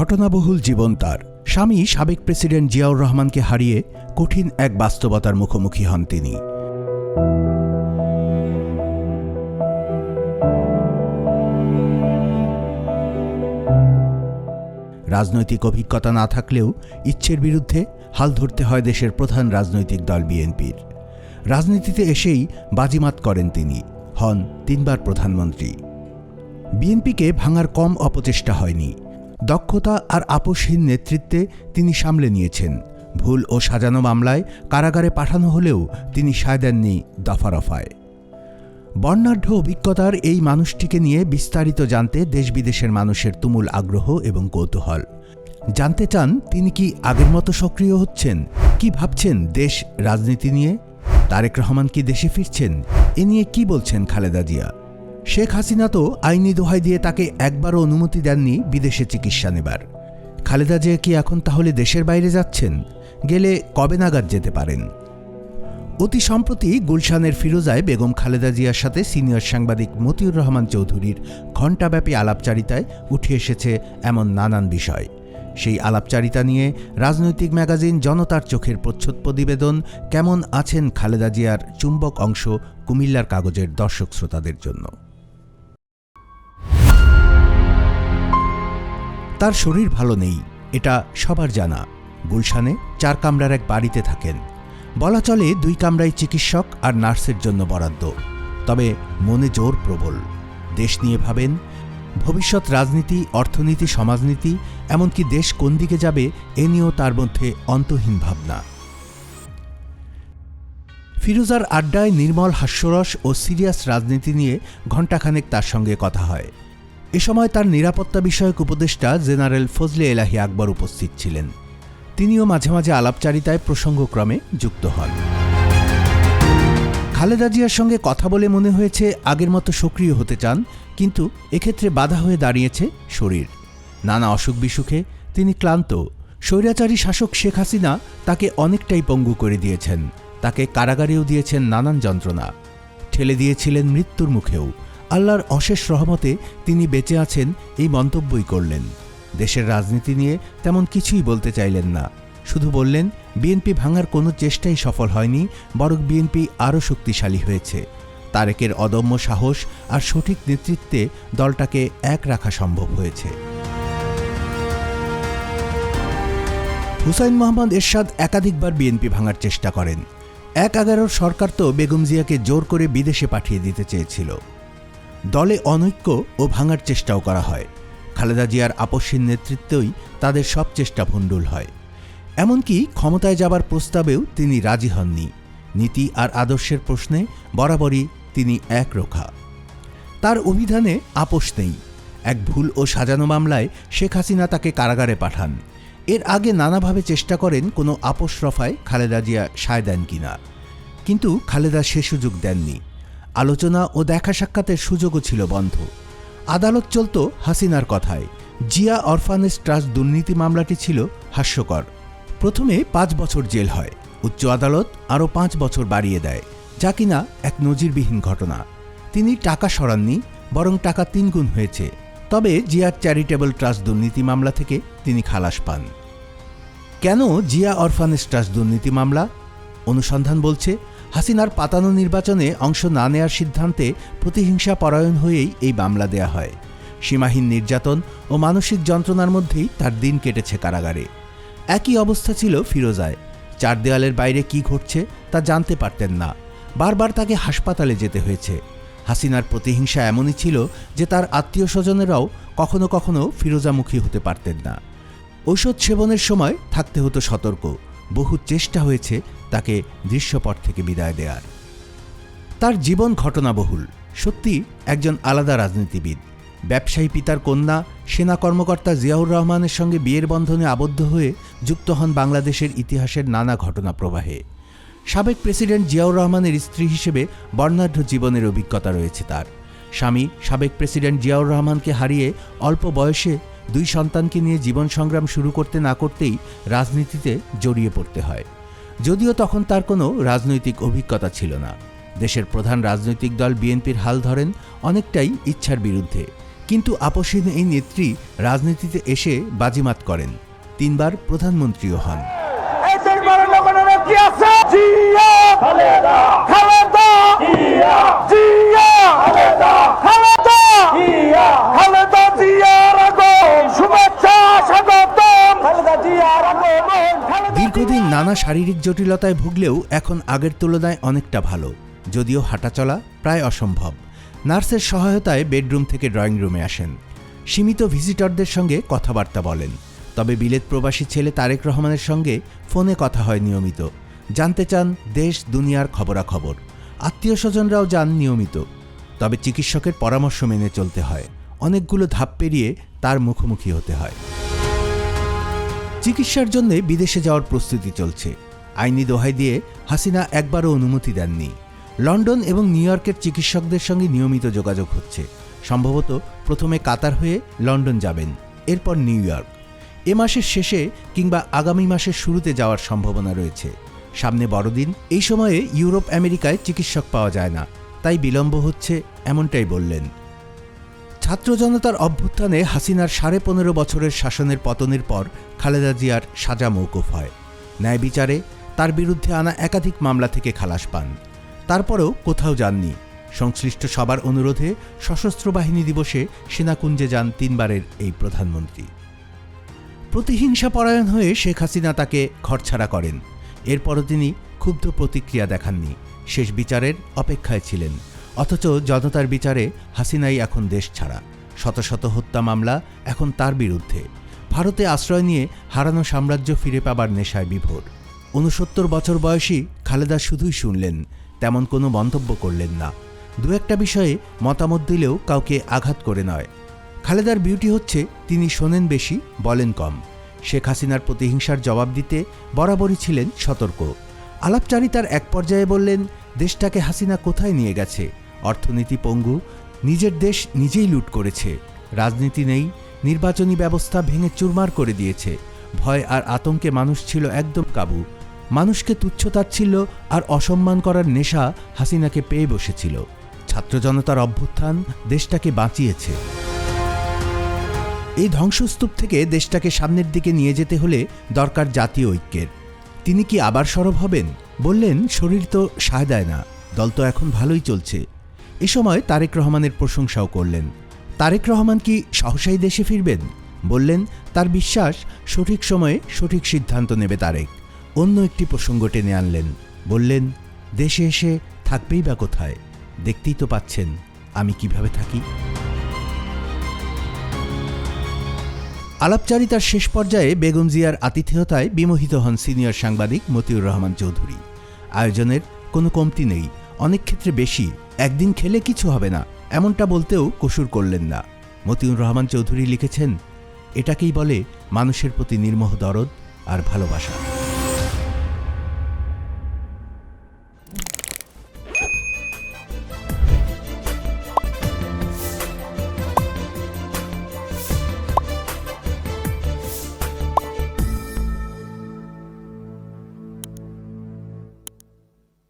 ঘটনাবহুল জীবন তার। স্বামী সাবেক প্রেসিডেন্ট জিয়াউর রহমানকে হারিয়ে কঠিন এক বাস্তবতার মুখোমুখি হন তিনি। রাজনৈতিক অভিজ্ঞতা না থাকলেও ইচ্ছের বিরুদ্ধে হাল ধরতে হয় দেশের প্রধান রাজনৈতিক দল বিএনপির। রাজনীতিতে এসেই বাজিমাত করেন তিনি, হন তিনবার প্রধানমন্ত্রী। বিএনপিকে ভাঙার কম অপচেষ্টা হয়নি। দক্ষতা আর আপোষহীন নেতৃত্বে তিনি সামলে নিয়েছেন। ভুল ও সাজানো মামলায় কারাগারে পাঠানো হলেও তিনি সায় দেননি দফারফায়। বর্ণাঢ্য অভিজ্ঞতার এই মানুষটিকে নিয়ে বিস্তারিত জানতে দেশ বিদেশের মানুষের তুমুল আগ্রহ এবং কৌতূহল। জানতে চান তিনি কি আগের মতো সক্রিয় হচ্ছেন, কি ভাবছেন দেশ রাজনীতি নিয়ে? তারেক রহমান কি দেশে ফিরছেন? এ নিয়ে কি বলছেন খালেদা জিয়া? শেখ হাসিনা তো আইনি দোহাই দিয়ে তাকে একবারও অনুমতি দেননি বিদেশে চিকিৎসা নেবার। খালেদা জিয়া কি এখন তাহলে দেশের বাইরে যাচ্ছেন? গেলে কবে নাগাদ যেতে পারেন? অতি সম্প্রতি গুলশানের ফিরোজায় বেগম খালেদা জিয়ার সাথে সিনিয়র সাংবাদিক মতিউর রহমান চৌধুরীর ঘণ্টাব্যাপী আলাপচারিতায় উঠে এসেছে এমন নানান বিষয়। সেই আলাপচারিতা নিয়ে রাজনৈতিক ম্যাগাজিন জনতার চোখের প্রচ্ছদ প্রতিবেদন কেমন আছেন খালেদা জিয়ার চুম্বক অংশ কুমিল্লার কাগজের দর্শক শ্রোতাদের জন্য। তার শরীর ভালো নেই, এটা সবার জানা। গুলশানে চার কামরার এক বাড়িতে থাকেন। বলা চলে দুই কামরাই চিকিৎসক আর নার্সের জন্য বরাদ্দ। তবে মনে জোর প্রবল। দেশ নিয়ে ভাবেন, ভবিষ্যৎ রাজনীতি, অর্থনীতি, সমাজনীতি, এমনকি দেশ কোন দিকে যাবে, এ নিয়েও তার মধ্যে অন্তহীন ভাবনা। ফিরোজার আড্ডায় নির্মল হাস্যরস ও সিরিয়াস রাজনীতি নিয়ে ঘণ্টাখানেক তার সঙ্গে কথা হয়। এ সময় তার নিরাপত্তা বিষয়ক উপদেষ্টা জেনারেল ফজলে এলাহি আকবর উপস্থিত ছিলেন। তিনিও মাঝে মাঝে আলাপচারিতায় প্রসঙ্গক্রমে যুক্ত হন। খালেদা জিয়ার সঙ্গে কথা বলে মনে হয়েছে আগের মতো সক্রিয় হতে চান, কিন্তু এক্ষেত্রে বাধা হয়ে দাঁড়িয়েছে শরীর। নানা অসুখ বিসুখে তিনি ক্লান্ত। স্বৈরাচারী শাসক শেখ হাসিনা তাকে অনেকটাই পঙ্গু করে দিয়েছেন। তাকে কারাগারেও দিয়েছেন নানান যন্ত্রণা। ঠেলে দিয়েছিলেন মৃত্যুর মুখেও। আল্লাহর অশেষ রহমতে তিনি বেঁচে আছেন এই মন্তব্যই করলেন। দেশের রাজনীতি নিয়ে তেমন কিছুই বলতে চাইলেন না। শুধু বললেন, বিএনপি ভাঙার কোনো চেষ্টাই সফল হয়নি, বরং বিএনপি আরও শক্তিশালী হয়েছে। তারেকের অদম্য সাহস আর সঠিক নেতৃত্বে দলটাকে এক রাখা সম্ভব হয়েছে। হুসাইন মোহাম্মদ এরশাদ একাধিকবার বিএনপি ভাঙার চেষ্টা করেন। এক এগারোর সরকার তো বেগম জিয়াকে জোর করে বিদেশে পাঠিয়ে দিতে চেয়েছিল। দলে অনৈক্য ও ভাঙার চেষ্টাও করা হয়। খালেদা জিয়ার আপসের নেতৃত্বেই তাদের সব চেষ্টা ভণ্ডুল হয়। এমনকি ক্ষমতায় যাবার প্রস্তাবেও তিনি রাজি হননি। নীতি আর আদর্শের প্রশ্নে বরাবরই তিনি একরোখা। তার অভিধানে আপোষ নেই। এক ভুল ও সাজানো মামলায় শেখ হাসিনা তাকে কারাগারে পাঠান। এর আগে নানাভাবে চেষ্টা করেন কোনো আপোষ রফায় খালেদা জিয়া সায় দেন কিনা। কিন্তু খালেদা সে সুযোগ দেননি। আলোচনা ও দেখা সাক্ষাতের সুযোগও ছিল বন্ধ। আদালত চলত হাসিনার কথায়। জিয়া অরফানেজ ট্রাস্ট দুর্নীতি মামলাটি ছিল হাস্যকর। প্রথমে পাঁচ বছর জেল হয়। উচ্চ আদালত আরও পাঁচ বছর বাড়িয়ে দেয়, যা কিনা এক নজিরবিহীন ঘটনা। তিনি টাকা সরাননি, বরং টাকা তিনগুণ হয়েছে। তবে জিয়ার চ্যারিটেবল ট্রাস্ট দুর্নীতি মামলা থেকে তিনি খালাস পান। কেন জিয়া অরফানেজ ট্রাস্ট দুর্নীতি মামলা? অনুসন্ধান বলছে হাসিনার পাতানো নির্বাচনে অংশ না নেয়ার সিদ্ধান্তে প্রতিহিংসা পরায়ণ হয়েই এই মামলা দেয়া হয়। সীমাহীন নির্যাতন ও মানসিক যন্ত্রণার মধ্যেই তার দিন কেটেছে কারাগারে। একই অবস্থা ছিল ফিরোজায়। চার দেওয়ালের বাইরে কি ঘটছে তা জানতে পারতেন না। বারবার তাকে হাসপাতালে যেতে হয়েছে। হাসিনার প্রতিহিংসা এমনই ছিল যে তার আত্মীয় স্বজনেরাও কখনো কখনো ফিরোজামুখী হতে পারতেন না। ঔষধ সেবনের সময় থাকতে হতো সতর্ক। বহু চেষ্টা হয়েছে তাকে দৃশ্যপট থেকে বিদায় দেওয়ার তার জীবন ঘটনাবহুল। সত্যি একজন আলাদা রাজনীতিবিদ। ব্যবসায়ী পিতার কন্যা, সেনা কর্মকর্তা জিয়াউর রহমানের সঙ্গে বিয়ের বন্ধনে আবদ্ধ হয়ে যুক্ত হন বাংলাদেশের ইতিহাসের নানা ঘটনা প্রবাহে। সাবেক প্রেসিডেন্ট জিয়াউর রহমানের স্ত্রী হিসেবে বর্ণাঢ্য জীবনের অভিজ্ঞতা রয়েছে তার। স্বামী সাবেক প্রেসিডেন্ট জিয়াউর রহমানকে হারিয়ে অল্প বয়সে দুই সন্তানকে নিয়ে জীবন সংগ্রাম শুরু করতে না করতেই রাজনীতিতে জড়িয়ে পড়তে হয়। যদিও তখন তার কোনো রাজনৈতিক অভিজ্ঞতা ছিল না। দেশের প্রধান রাজনৈতিক দল বিএনপির হাল ধরেন অনেকটাই ইচ্ছার বিরুদ্ধে। কিন্তু আপসীন এই নেত্রী রাজনীতিতে এসে বাজিমাত করেন। তিনবার প্রধানমন্ত্রীও হন এই তিনবারের নগরের কি আছে জিয়া খালেদা খালেদা জিয়া জিয়া খালেদা খালেদা জিয়া খালেদা জিয়ার আগমন শুভেচ্ছা স্বাগতম খালেদা জিয়ার আগমন খালেদা দীর্ঘদিন নানা শারীরিক জটিলতায় ভুগলেও এখন আগের তুলনায় অনেকটা ভালো, যদিও হাঁটাচলা প্রায় অসম্ভব। নার্সের সহায়তায় বেডরুম থেকে ড্রয়িং রুমে আসেন। সীমিত ভিজিটরদের সঙ্গে কথাবার্তা বলেন। তবে বিলেত প্রবাসী ছেলে তারেক রহমানের সঙ্গে ফোনে কথা হয় নিয়মিত। জানতে চান দেশ, দুনিয়ার খবরাখবর। আত্মীয় স্বজনরাও যান নিয়মিত। তবে চিকিৎসকের পরামর্শ মেনে চলতে হয়। অনেকগুলো ধাপ পেরিয়ে তার মুখোমুখি হতে হয়। চিকিৎসার জন্য বিদেশে যাওয়ার প্রস্তুতি চলছে। আইনি দোহাই দিয়ে হাসিনা একবারও অনুমতি দেননি। লন্ডন এবং নিউ ইয়র্কের চিকিৎসকদের সঙ্গে নিয়মিত যোগাযোগ হচ্ছে। সম্ভবত প্রথমে কাতার হয়ে লন্ডন যাবেন, এরপর নিউ ইয়র্ক। এ মাসের শেষে কিংবা আগামী মাসের শুরুতে যাওয়ার সম্ভাবনা রয়েছে। সামনে বড়দিন, এই সময়ে ইউরোপ আমেরিকায় চিকিৎসক পাওয়া যায় না। তাই বিলম্ব হচ্ছে, এমনটাই বললেন। ছাত্র জনতার অভ্যুত্থানে হাসিনার সাড়ে পনেরো বছরের শাসনের পতনের পর খালেদা জিয়ার সাজা মৌকুফ হয়। ন্যায় বিচারে তার বিরুদ্ধে আনা একাধিক মামলা থেকে খালাস পান। তারপরেও কোথাও যাননি। সংশ্লিষ্ট সবার অনুরোধে সশস্ত্র বাহিনী দিবসে সেনাকুঞ্জে যান তিনবারের এই প্রধানমন্ত্রী। প্রতিহিংসা পরায়ণ হয়ে শেখ হাসিনা তাকে ঘরছাড়া করেন। এরপরও তিনি ক্ষুব্ধ প্রতিক্রিয়া দেখাননি। শেষ বিচারের অপেক্ষায় ছিলেন। অথচ জনতার বিচারে হাসিনাই এখন দেশ ছাড়া। শত শত হত্যা মামলা এখন তার বিরুদ্ধে। ভারতে আশ্রয় নিয়ে হারানো সাম্রাজ্য ফিরে পাবার নেশায় বিভোর। উনসত্তর বছর বয়সী খালেদা শুধুই শুনলেন, তেমন কোনো মন্তব্য করলেন না। দু একটা বিষয়ে মতামত দিলেও কাউকে আঘাত করে নয়। খালেদার বিউটি হচ্ছে, তিনি শোনেন বেশি, বলেন কম। শেখ হাসিনার প্রতিহিংসার জবাব দিতে বরাবরই ছিলেন সতর্ক। আলাপচারিতার এক পর্যায়ে বললেন, দেশটাকে হাসিনা কোথায় নিয়ে গেছে? অর্থনীতি পঙ্গু, নিজের দেশ নিজেই লুট করেছে। রাজনীতি নেই, নির্বাচনী ব্যবস্থা ভেঙে চুরমার করে দিয়েছে। ভয় আর আতঙ্কে মানুষ ছিল একদম কাবু। মানুষকে তুচ্ছতাচ্ছিল্য আর অসম্মান করার নেশা হাসিনাকে পেয়ে বসেছিল। ছাত্র জনতার অভ্যুত্থান দেশটাকে বাঁচিয়েছে। এই ধ্বংসস্তূপ থেকে দেশটাকে সামনের দিকে নিয়ে যেতে হলে দরকার জাতীয় ঐক্যের। তিনি কি আবার সরব হবেন? বললেন, শরীর তো সায় দেয় না। দল তো এখন ভালোই চলছে। এ সময় তারেক রহমানের প্রশংসাও করলেন। তারেক রহমান কি সহসাই দেশে ফিরবেন? বললেন, তার বিশ্বাস সঠিক সময়ে সঠিক সিদ্ধান্ত নেবে তারেক। অন্য একটি প্রসঙ্গ টেনে আনলেন। বললেন, দেশে এসে থাকবেই বা কোথায়? দেখতেই তো পাচ্ছেন, আমি কীভাবে থাকি। আলাপচারিতার শেষ পর্যায়ে বেগম জিয়ার আতিথেয়তায় বিমোহিত হন সিনিয়র সাংবাদিক মতিউর রহমান চৌধুরী। আয়োজনের কোনো কমতি নেই, অনেক ক্ষেত্রে বেশি। একদিন খেলে কিছু হবে না, এমনটা বলতেও কসুর করলেন না। মতিউর রহমান চৌধুরী লিখেছেন, এটাকেই বলে মানুষের প্রতি নির্মোহ দরদ আর ভালোবাসা।